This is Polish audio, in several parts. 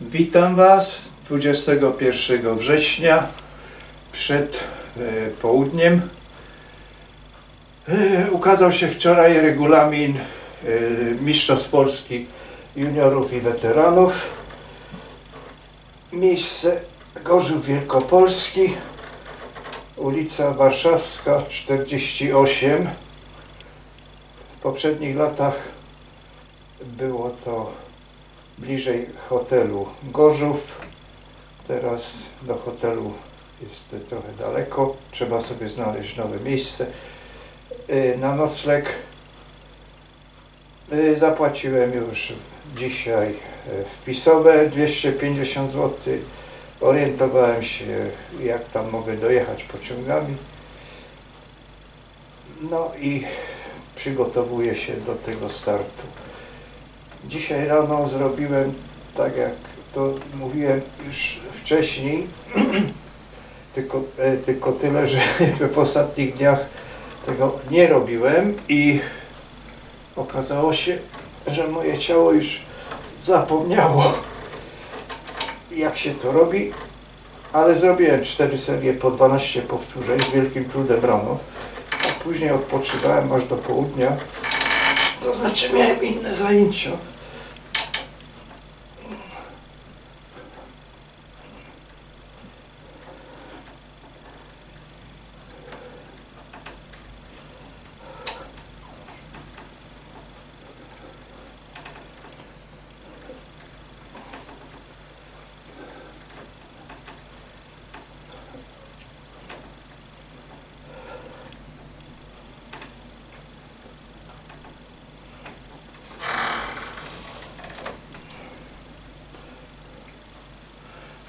Witam Was 21 września przed e, południem. E, ukazał się wczoraj regulamin e, Mistrzostw Polski juniorów i weteranów. Miejsce Gorzów Wielkopolski, ulica Warszawska 48. W poprzednich latach było to bliżej hotelu Gorzów. Teraz do hotelu jest trochę daleko. Trzeba sobie znaleźć nowe miejsce. Y, Na nocleg y, zapłaciłem już dzisiaj y, wpisowe 250 zł. Orientowałem się, jak tam mogę dojechać pociągami. No i przygotowuję się do tego startu. Dzisiaj rano zrobiłem tak jak to mówiłem już wcześniej, tylko, e, tylko tyle, że w ostatnich dniach tego nie robiłem i okazało się, że moje ciało już zapomniało jak się to robi, ale zrobiłem cztery serie po 12 powtórzeń z wielkim trudem rano, a później odpoczywałem aż do południa. To znaczy miałem inne zajęcia.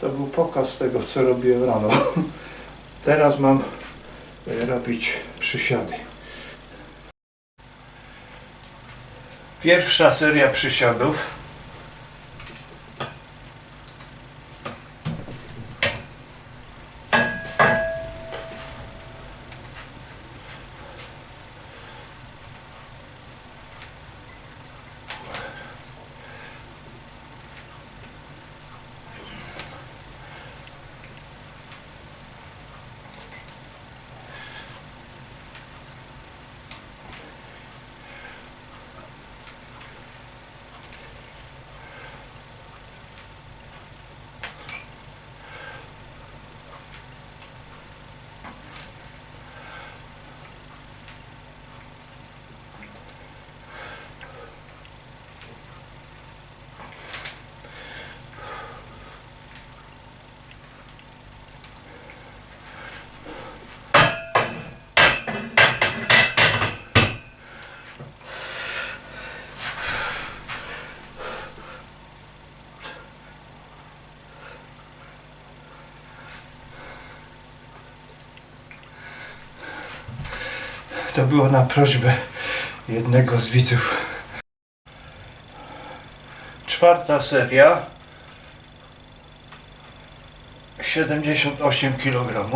To był pokaz tego, co robiłem rano. Teraz mam e, robić przysiady. Pierwsza seria przysiadów. To było na prośbę jednego z widzów. Czwarta seria. 78 kg.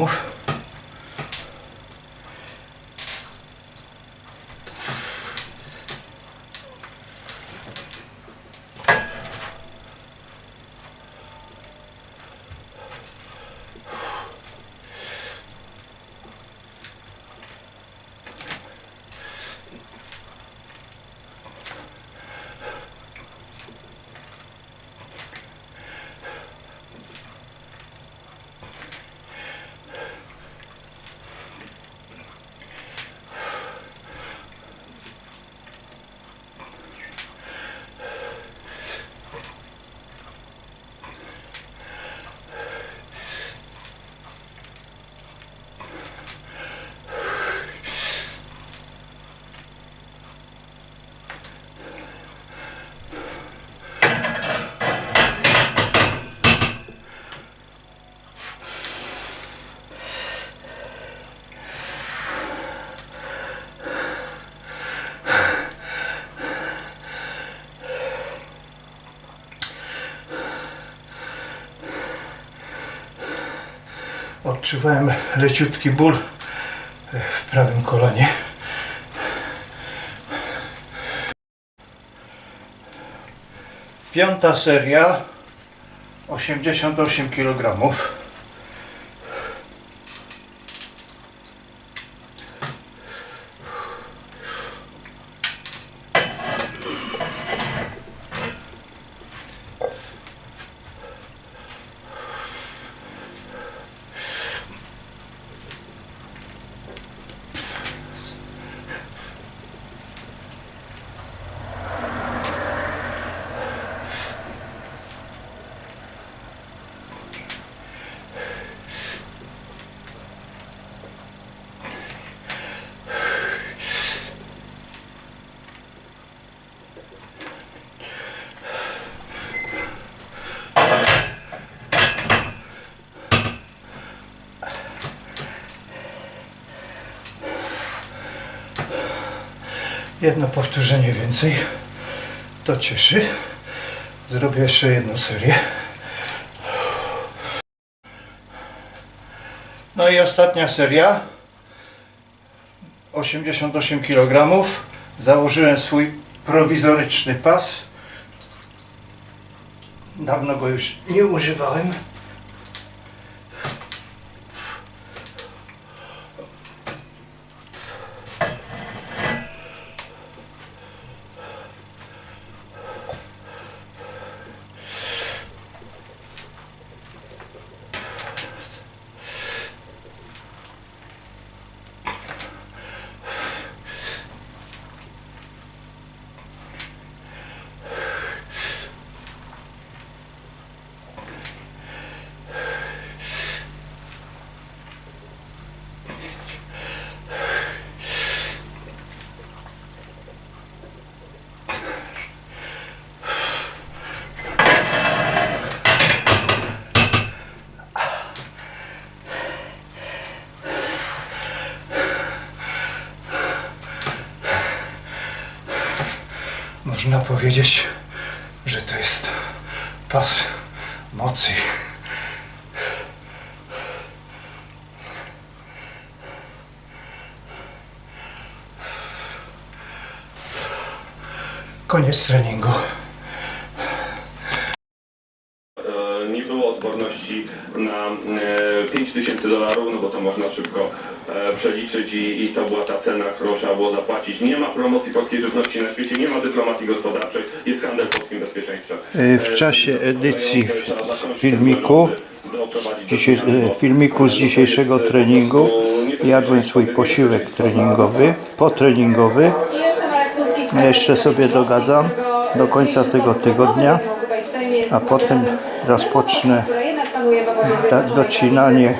Odczuwałem leciutki ból w prawym kolanie. Piąta seria 88 kg. Jedno powtórzenie więcej. To cieszy. Zrobię jeszcze jedną serię. No i ostatnia seria. 88 kg. Założyłem swój prowizoryczny pas. Dawno go już nie używałem. Można powiedzieć, że to jest pas mocy. Koniec treningu. E, nie było odporności na e, 5000 dolarów, no bo to można szybko e, przeliczyć i, i to była ta cena, którą trzeba było zapłacić. Nie ma promocji polskiej żywności na świecie, nie ma dyplomacji gospodarczej, jest handel polskim bezpieczeństwem. E, w czasie E, edycji filmiku, Dzisiaj, e, filmiku z dzisiejszego e, treningu jadłem swój posiłek treningowy, potreningowy. Jeszcze sobie dogadzam do końca tego tygodnia, a potem rozpocznę które jednak panuje w obozie ta- Zjednoczonej docinanie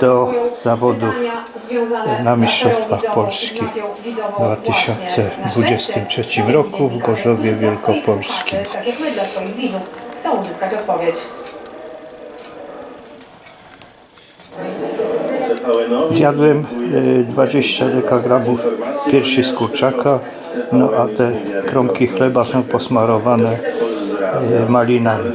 do zawodów na Mistrzostwach aferą Polski wizową, z mafią wizową w właśnie. 2023 Na szczęście roku w Gorzowie Wielkopolskim. Tak. Zjadłem e, 20 dekagramów piersi z kurczaka, no a te kromki chleba są posmarowane Marinami.